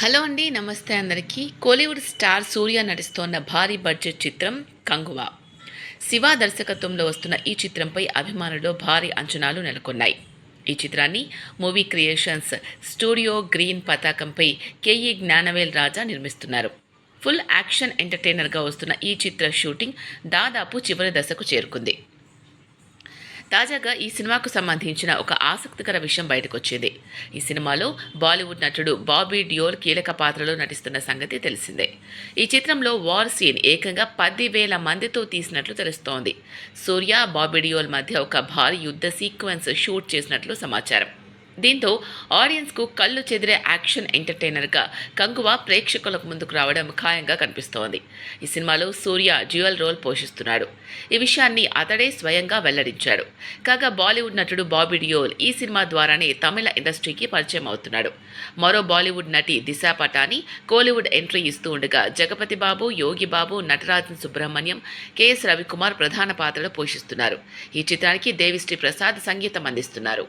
Hello అండి నమస్తే అందరికీ. కోలీవుడ్ స్టార్ సూర్య నటిస్తోన్న భారీ బడ్జెట్ చిత్రం కంగువా. శివ దర్శకత్వంలో వస్తున్న ఈ చిత్రంపై అభిమానులు భారీ అంచనాలు నెలకొన్నాయి. ఈ చిత్రాన్ని మూవీ క్రియేషన్స్ స్టూడియో గ్రీన్ పతాకంపై కేఈ జ్ఞానవేల్ రాజా నిర్మిస్తున్నారు. ఫుల్ యాక్షన్ ఎంటర్టైనర్గా వస్తున్న ఈ చిత్ర షూటింగ్ దాదాపు చివరి దశకు చేరుకుంది. తాజాగా ఈ సినిమాకు సంబంధించిన ఒక ఆసక్తికర విషయం బయటకొచ్చింది. ఈ సినిమాలో బాలీవుడ్ నటుడు బాబీ డియోల్ కీలక పాత్రలో నటిస్తున్న సంగతి తెలిసిందే. ఈ చిత్రంలో వార్ సీన్ ఏకంగా పదివేల మందితో తీసినట్లు తెలుస్తోంది. సూర్య బాబీ డియోల్ మధ్య ఒక భారీ యుద్ధ సీక్వెన్స్ షూట్ చేసినట్లు సమాచారం. దీంతో ఆడియన్స్కు కళ్ళు చెదిరే యాక్షన్ ఎంటర్టైనర్గా కంగువ ప్రేక్షకులకు ముందుకు రావడం ఖాయంగా కనిపిస్తోంది. ఈ సినిమాలో సూర్య డ్యూయల్ రోల్ పోషిస్తున్నాడు. ఈ విషయాన్ని అతడే స్వయంగా వెల్లడించాడు. కాగా బాలీవుడ్ నటుడు బాబీ డియోల్ ఈ సినిమా ద్వారానే తమిళ ఇండస్ట్రీకి పరిచయం అవుతున్నాడు. మరో బాలీవుడ్ నటి దిశా పటాని కోలీవుడ్ ఎంట్రీ ఇస్తూ ఉండగా జగపతి బాబు యోగి బాబు నటరాజన్ సుబ్రహ్మణ్యం కెఎస్ రవికుమార్ ప్రధాన పాత్రలు పోషిస్తున్నారు. ఈ చిత్రానికి దేవిశ్రీ ప్రసాద్ సంగీతం అందిస్తున్నారు.